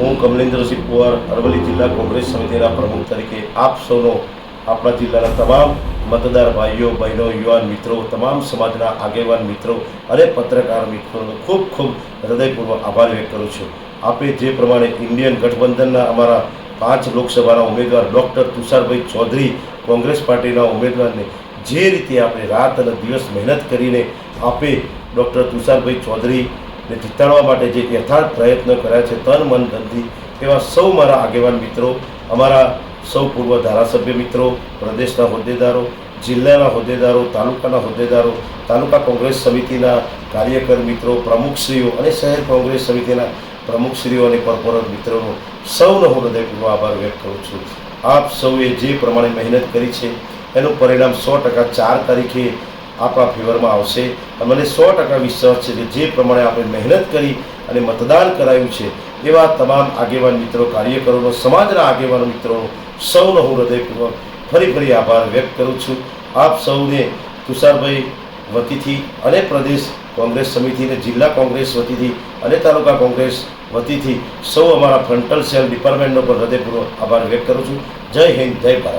કમલેન્દ્રસિંહ કુંવર, અરવલ્લી જિલ્લા કોંગ્રેસ સમિતિના પ્રમુખ તરીકે આપ સૌનો, આપણા જિલ્લાના તમામ મતદાર ભાઈઓ, બહેનો, યુવાન મિત્રો, તમામ સમાજના આગેવાન મિત્રો અને પત્રકાર મિત્રોનો ખૂબ ખૂબ હૃદયપૂર્વક આભાર વ્યક્ત કરું છું. આપે જે પ્રમાણે ઇન્ડિયન ગઠબંધનના અમારા પાંચ લોકસભાના ઉમેદવાર ડૉક્ટર તુષારભાઈ ચૌધરી કોંગ્રેસ પાર્ટીના ઉમેદવારને જે રીતે આપણે રાત અને દિવસ મહેનત કરીને આપે ડૉક્ટર તુષારભાઈ ચૌધરીને જીતાડવા માટે જે યથાર્થ પ્રયત્ન કર્યા છે, તન, મન, ધનથી, એવા સૌ મારા આગેવાન મિત્રો, અમારા સૌ પૂર્વ ધારાસભ્ય મિત્રો, પ્રદેશના હોદ્દેદારો, જિલ્લાના હોદ્દેદારો, તાલુકાના હોદ્દેદારો, તાલુકા કોંગ્રેસ સમિતિના કાર્યકર મિત્રો, પ્રમુખશ્રીઓ અને શહેર કોંગ્રેસ સમિતિના પ્રમુખશ્રીઓ અને કોર્પોરેટ મિત્રોનો સૌનો હું હૃદયપૂર્વક આભાર વ્યક્ત કરું છું. આપ સૌએ જે પ્રમાણે મહેનત કરી છે, એનું પરિણામ સો ટકા ચાર તારીખે આપણા ફેવરમાં આવશે મને સો ટકા વિશ્વાસ છે કે જે પ્રમાણે આપણે મહેનત કરી અને મતદાન કરાયું છે, એવા તમામ આગેવાન મિત્રો, કાર્યકરોનો, સમાજના આગેવાન મિત્રો, સૌનો હું હૃદયપૂર્વક ફરી ફરી આભાર વ્યક્ત કરું છું. આપ સૌને તુષારભાઈ વતીથી અને પ્રદેશ કોંગ્રેસ સમિતિને જિલ્લા કોંગ્રેસ વતીથી અને તાલુકા કોંગ્રેસ વતીથી સૌ અમારા ફ્રન્ટલ સેલ ડિપાર્ટમેન્ટનો પણ હૃદયપૂર્વક આભાર વ્યક્ત કરું છું. જય હિન્દ, જય ભારત.